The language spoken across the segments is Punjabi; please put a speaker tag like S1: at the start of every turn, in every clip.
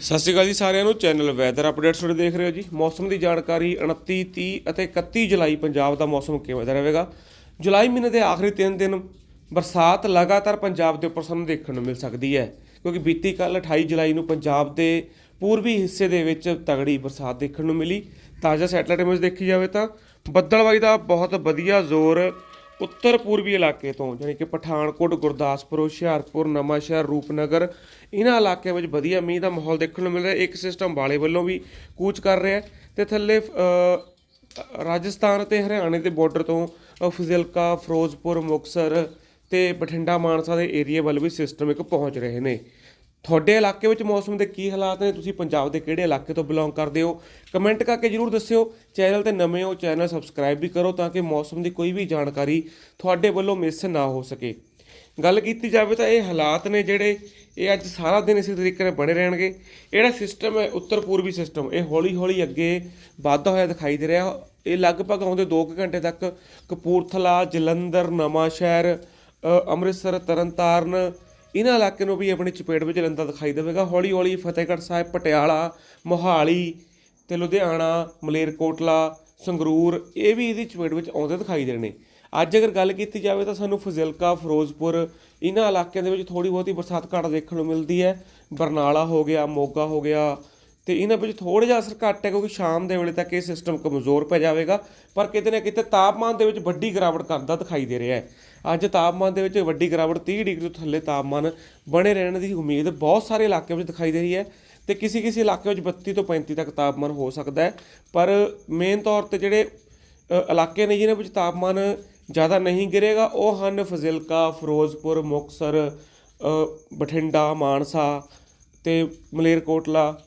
S1: ਸਤਿ ਸ਼੍ਰੀ ਅਕਾਲ ਜੀ ਸਾਰਿਆਂ ਨੂੰ। ਚੈਨਲ ਵੈਦਰ ਅਪਡੇਟਸ ਤੁਹਾਡੇ ਦੇਖ ਰਹੇ ਹੋ ਜੀ। ਮੌਸਮ ਦੀ ਜਾਣਕਾਰੀ 29 30 ਅਤੇ 31 ਜੁਲਾਈ ਪੰਜਾਬ ਦਾ ਮੌਸਮ ਕਿਵੇਂ ਦਾ ਰਹੇਗਾ। ਜੁਲਾਈ ਮਹੀਨੇ ਦੇ ਆਖਰੀ 3 ਦਿਨ ਬਰਸਾਤ ਲਗਾਤਾਰ ਪੰਜਾਬ ਦੇ ਉੱਪਰ ਸਾਨੂੰ ਦੇਖਣ ਨੂੰ ਮਿਲ ਸਕਦੀ ਹੈ। ਕਿਉਂਕਿ ਬੀਤੀ ਕੱਲ 28 ਜੁਲਾਈ ਨੂੰ ਪੰਜਾਬ ਦੇ ਪੂਰਬੀ ਹਿੱਸੇ ਦੇ ਵਿੱਚ ਤਗੜੀ ਬਰਸਾਤ ਦੇਖਣ ਨੂੰ ਮਿਲੀ। ਤਾਜ਼ਾ ਸੈਟਲਾਈਟ ਇਮੇਜ ਦੇਖੀ ਜਾਵੇ ਤਾਂ ਬੱਦਲਵਾਈ ਦਾ ਬਹੁਤ ਵਧੀਆ ਜ਼ੋਰ ਉੱਤਰ ਪੂਰਬੀ ਇਲਾਕੇ ਤੋਂ ਯਾਨੀ ਕਿ ਪਠਾਨਕੋਟ, ਗੁਰਦਾਸਪੁਰ, ਹੁਸ਼ਿਆਰਪੁਰ, ਨਵਾਂਸ਼ਹਿਰ, ਰੂਪਨਗਰ ਇਹਨਾਂ ਇਲਾਕਿਆਂ ਵਿੱਚ ਵਧੀਆ ਮੀਂਹ ਦਾ ਮਾਹੌਲ ਦੇਖਣ ਨੂੰ ਮਿਲ ਰਿਹਾ। ਇੱਕ ਸਿਸਟਮ ਬਾਲੇ ਵੱਲੋਂ ਵੀ ਕੂਚ ਕਰ ਰਿਹਾ ਹੈ ਤੇ ਥੱਲੇ ਰਾਜਸਥਾਨ ਤੇ ਹਰਿਆਣੇ ਦੇ ਬਾਰਡਰ ਤੋਂ ਫਜ਼ਿਲਕਾ, ਫਿਰੋਜ਼ਪੁਰ ਮੁਕਸਰ ਤੇ ਬਠਿੰਡਾ, ਮਾਨਸਾ ਦੇ ਏਰੀਆ ਵੱਲ ਵੀ ਸਿਸਟਮ ਇੱਕ ਪਹੁੰਚ ਰਹੇ ਨੇ। ਤੁਹਾਡੇ ਇਲਾਕੇ ਵਿੱਚ ਮੌਸਮ ਦੇ ਕੀ ਹਾਲਾਤ ਨੇ? ਤੁਸੀਂ ਪੰਜਾਬ ਦੇ ਕਿਹੜੇ ਇਲਾਕੇ ਤੋਂ ਬਿਲੋਂਗ ਕਰਦੇ ਹੋ? ਕਮੈਂਟ ਕਰਕੇ ਜਰੂਰ ਦੱਸਿਓ। ਚੈਨਲ ਤੇ ਨਵੇਂ ਹੋ ਚੈਨਲ ਸਬਸਕ੍ਰਾਈਬ ਵੀ ਕਰੋ ਤਾਂ ਕਿ ਮੌਸਮ ਦੀ ਕੋਈ ਵੀ ਜਾਣਕਾਰੀ ਤੁਹਾਡੇ ਵੱਲੋਂ ਮਿਸ ਨਾ ਹੋ ਸਕੇ। ਗੱਲ ਕੀਤੀ ਜਾਵੇ ਤਾਂ ਇਹ ਹਾਲਾਤ ਨੇ ਜਿਹੜੇ ਇਹ ਅੱਜ ਸਾਰਾ ਦਿਨ ਇਸੇ ਤਰੀਕੇ ਨਾਲ ਬਣੇ ਰਹਿਣਗੇ। ਇਹ ਜਿਹੜਾ ਸਿਸਟਮ ਹੈ ਉੱਤਰ ਪੂਰਬੀ ਸਿਸਟਮ ਇਹ ਹੌਲੀ ਹੌਲੀ ਅੱਗੇ ਵਾਧਾ ਹੋਇਆ ਦਿਖਾਈ ਦੇ ਰਿਹਾ। ਇਹ ਲਗਭਗ ਆਉਂਦੇ 2 ਘੰਟੇ ਤੱਕ ਕਪੂਰਥਲਾ ਜਲੰਧਰ ਨਵਾਂਸ਼ਹਿਰ ਅ, ਅੰਮ੍ਰਿਤਸਰ ਤਰਨਤਾਰਨ ਇਹਨਾਂ ਇਲਾਕੇ ਨੂੰ ਵੀ ਆਪਣੀ ਚਪੇਟ ਵਿੱਚ ਲੈਂਦਾ ਦਿਖਾਈ ਦੇਵੇਗਾ। ਹੌਲੀ ਹੌਲੀ ਫਤਿਹਗੜ੍ਹ ਸਾਹਿਬ, ਪਟਿਆਲਾ, ਮੋਹਾਲੀ ਤੇ ਲੁਧਿਆਣਾ, ਮਲੇਰਕੋਟਲਾ, ਸੰਗਰੂਰ ਇਹ ਵੀ ਇਹਦੀ ਚਪੇਟ ਵਿੱਚ ਆਉਂਦੇ ਦਿਖਾਈ ਦੇ ਰਹੇ ਨੇ। ਅੱਜ ਅਗਰ ਗੱਲ ਕੀਤੀ ਜਾਵੇ ਤਾਂ ਸਾਨੂੰ ਫਜ਼ਿਲਕਾ, ਫਿਰੋਜ਼ਪੁਰ ਇਹਨਾਂ ਇਲਾਕਿਆਂ ਦੇ ਵਿੱਚ ਥੋੜੀ ਬਹੁਤੀ ਬਰਸਾਤ ਘੱਟ ਦੇਖਣ ਨੂੰ ਮਿਲਦੀ ਹੈ। ਬਰਨਾਲਾ ਹੋ ਗਿਆ, ਮੋਗਾ ਹੋ ਗਿਆ ਤੇ ਇਹਨਾਂ ਵਿੱਚ ਥੋੜਾ ਜਿਹਾ ਅਸਰ ਘੱਟ ਹੈ ਕਿਉਂਕਿ ਸ਼ਾਮ ਦੇ ਵੇਲੇ ਤੱਕ ਇਹ ਸਿਸਟਮ ਕਮਜ਼ੋਰ ਪੈ ਜਾਵੇਗਾ। ਪਰ ਕਿਤੇ ਨਾ ਕਿਤੇ ਤਾਪਮਾਨ ਦੇ ਵਿੱਚ ਵੱਡੀ ਗਿਰਾਵਟ ਕਰਦਾ ਦਿਖਾਈ ਦੇ ਰਿਹਾ ਹੈ। ਅੱਜ ਤਾਪਮਾਨ ਦੇ ਵਿੱਚ ਵੱਡੀ ਗਿਰਾਵਟ 30 ਡਿਗਰੀ ਤੋਂ ਥੱਲੇ ਤਾਪਮਾਨ ਬਣੇ ਰਹਿਣ ਦੀ ਉਮੀਦ ਬਹੁਤ ਸਾਰੇ ਇਲਾਕਿਆਂ ਵਿੱਚ ਦਿਖਾਈ ਦੇ ਰਹੀ ਹੈ ਤੇ ਕਿਸੇ ਕਿਸੇ ਇਲਾਕੇ ਵਿੱਚ 32 ਤੋਂ 35 ਤੱਕ ਤਾਪਮਾਨ ਹੋ ਸਕਦਾ ਹੈ, ਪਰ ਮੇਨ ਤੌਰ ਤੇ ਜਿਹੜੇ ਇਲਾਕੇ ਨੇ ਜਿਹਨਾਂ ਵਿੱਚ ਤਾਪਮਾਨ ਜ਼ਿਆਦਾ ਨਹੀਂ ਗਿਰੇਗਾ, ਉਹ ਹਨ ਫਜ਼ਿਲਕਾ, ਫਿਰੋਜ਼ਪੁਰ ਮੁਕਸਰ ਬਠਿੰਡਾ, ਮਾਨਸਾ ਤੇ ਮਲੇਰਕੋਟਲਾ।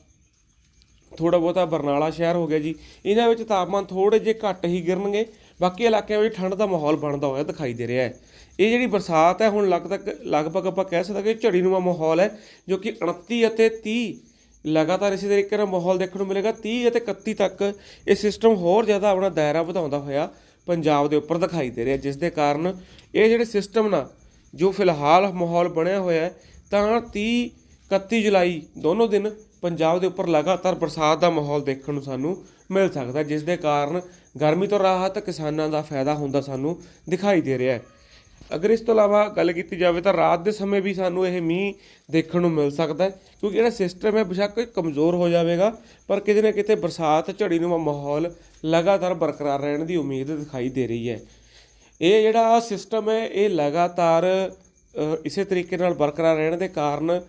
S1: ਥੋੜਾ ਬਹੁਤਾ ਬਰਨਾਲਾ ਸ਼ਹਿਰ ਹੋ ਗਿਆ ਜੀ। ਇਹਨਾਂ ਵਿੱਚ ਤਾਪਮਾਨ ਥੋੜੇ ਜਿਹੇ ਘੱਟ ਹੀ ਗਿਰਨਗੇ। ਬਾਕੀ ਇਲਾਕਿਆਂ ਵਿੱਚ ਠੰਡ ਦਾ ਮਾਹੌਲ ਬਣਦਾ ਹੋਇਆ ਦਿਖਾਈ ਦੇ ਰਿਹਾ ਹੈ। ਇਹ ਜਿਹੜੀ ਬਰਸਾਤ ਹੈ, ਹੁਣ ਲਗਭਗ ਲਗਭਗ ਆਪਾਂ ਕਹਿ ਸਕਦੇ ਕਿ ਝੜੀਨੁਮਾ ਮਾਹੌਲ ਹੈ, ਜੋ ਕਿ 29 ਅਤੇ 30 ਲਗਾਤਾਰ ਇਸੇ ਤਰੀਕੇ ਨਾਲ ਮਾਹੌਲ ਦੇਖਣ ਨੂੰ ਮਿਲੇਗਾ। 30 ਅਤੇ 31 ਤੱਕ ਇਹ ਸਿਸਟਮ ਹੋਰ ਜ਼ਿਆਦਾ ਆਪਣਾ ਦਾਇਰਾ ਵਧਾਉਂਦਾ ਹੋਇਆ ਪੰਜਾਬ ਦੇ ਉੱਪਰ ਦਿਖਾਈ ਦੇ ਰਿਹਾ, ਜਿਸ ਦੇ ਕਾਰਨ ਇਹ ਜਿਹੜੇ ਸਿਸਟਮ ਨਾ, ਜੋ ਫਿਲਹਾਲ ਮਾਹੌਲ ਬਣਿਆ ਹੋਇਆ ਹੈ, ਤਾਂ 30 31 ਜੁਲਾਈ ਦੋਨੋਂ ਦਿਨ ਪੰਜਾਬ ਦੇ ਉੱਪਰ ਲਗਾਤਾਰ ਬਰਸਾਤ ਦਾ ਮਾਹੌਲ ਦੇਖਣ ਨੂੰ ਸਾਨੂੰ ਮਿਲ ਸਕਦਾ, ਜਿਸ ਦੇ ਕਾਰਨ ਗਰਮੀ ਤੋਂ ਰਾਹਤ ਕਿਸਾਨਾਂ ਦਾ ਫਾਇਦਾ ਹੁੰਦਾ ਸਾਨੂੰ ਦਿਖਾਈ ਦੇ ਰਿਹਾ ਹੈ। ਅਗਰ ਇਸ ਤੋਂ ਇਲਾਵਾ ਗੱਲ ਕੀਤੀ ਜਾਵੇ ਤਾਂ ਰਾਤ ਦੇ ਸਮੇਂ ਵੀ ਸਾਨੂੰ ਇਹ ਮੀਂਹ ਦੇਖਣ ਨੂੰ ਮਿਲ ਸਕਦਾ ਹੈ, ਕਿਉਂਕਿ ਜਿਹੜਾ ਸਿਸਟਮ ਹੈ ਬੇਸ਼ੱਕ ਕਮਜ਼ੋਰ ਹੋ ਜਾਵੇਗਾ, ਪਰ ਕਿਤੇ ਨਾ ਕਿਤੇ ਬਰਸਾਤ ਝੜੀ ਨੂੰ ਮਾਹੌਲ ਲਗਾਤਾਰ ਬਰਕਰਾਰ ਰਹਿਣ ਦੀ ਉਮੀਦ ਦਿਖਾਈ ਦੇ ਰਹੀ ਹੈ। ਇਹ ਜਿਹੜਾ ਸਿਸਟਮ ਹੈ, ਇਹ ਲਗਾਤਾਰ ਇਸੇ ਤਰੀਕੇ ਨਾਲ ਬਰਕਰਾਰ ਰਹਿਣ ਦੇ ਕਾਰਨ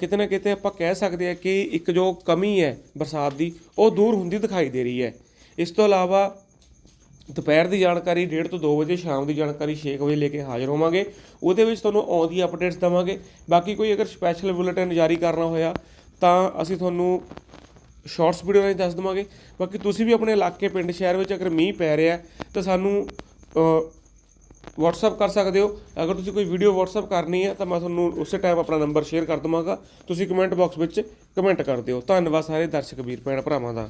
S1: ਕਿਤੇ ਨਾ ਕਿਤੇ ਆਪਾਂ ਕਹਿ ਸਕਦੇ ਹਾਂ ਕਿ ਇੱਕ ਜੋ ਕਮੀ ਹੈ ਬਰਸਾਤ ਦੀ, ਉਹ ਦੂਰ ਹੁੰਦੀ ਦਿਖਾਈ ਦੇ ਰਹੀ ਹੈ। ਇਸ ਤੋਂ ਇਲਾਵਾ ਦੁਪਹਿਰ ਦੀ ਜਾਣਕਾਰੀ 1:30 ਤੋਂ 2 ਵਜੇ, ਸ਼ਾਮ ਦੀ ਜਾਣਕਾਰੀ 6 ਵਜੇ ਲੈ ਕੇ ਹਾਜ਼ਰ ਹੋਵਾਂਗੇ। ਉਹਦੇ ਵਿੱਚ ਤੁਹਾਨੂੰ ਆਉਂਦੀ ਅਪਡੇਟਸ ਦਵਾਂਗੇ। ਬਾਕੀ ਕੋਈ ਅਗਰ ਸਪੈਸ਼ਲ ਬੁਲੇਟਿਨ ਜਾਰੀ ਕਰਨਾ ਹੋਇਆ, ਤਾਂ ਅਸੀਂ ਤੁਹਾਨੂੰ ਸ਼ਾਰਟਸ ਵੀਡੀਓ ਰਾਹੀਂ ਦੱਸ ਦਵਾਂਗੇ। ਬਾਕੀ ਤੁਸੀਂ ਵੀ ਆਪਣੇ ਇਲਾਕੇ, ਪਿੰਡ, ਸ਼ਹਿਰ ਵਿੱਚ ਅਗਰ ਮੀਂਹ ਪੈ ਰਿਹਾ ਤਾਂ ਸਾਨੂੰ WhatsApp ਕਰ ਸਕਦੇ ਹੋ। ਅਗਰ ਤੁਸੀਂ ਕੋਈ ਵੀਡੀਓ WhatsApp ਕਰਨੀ ਹੈ, ਤਾਂ ਮੈਂ ਤੁਹਾਨੂੰ ਉਸੇ ਟਾਈਮ ਆਪਣਾ ਨੰਬਰ ਸ਼ੇਅਰ ਕਰ ਦਵਾਂਗਾ। ਤੁਸੀਂ ਕਮੈਂਟ ਬਾਕਸ ਵਿੱਚ ਕਮੈਂਟ ਕਰ ਦਿਓ। ਧੰਨਵਾਦ ਸਾਰੇ ਦਰਸ਼ਕ ਵੀਰ, ਭੈਣ ਭਰਾਵਾਂ ਦਾ।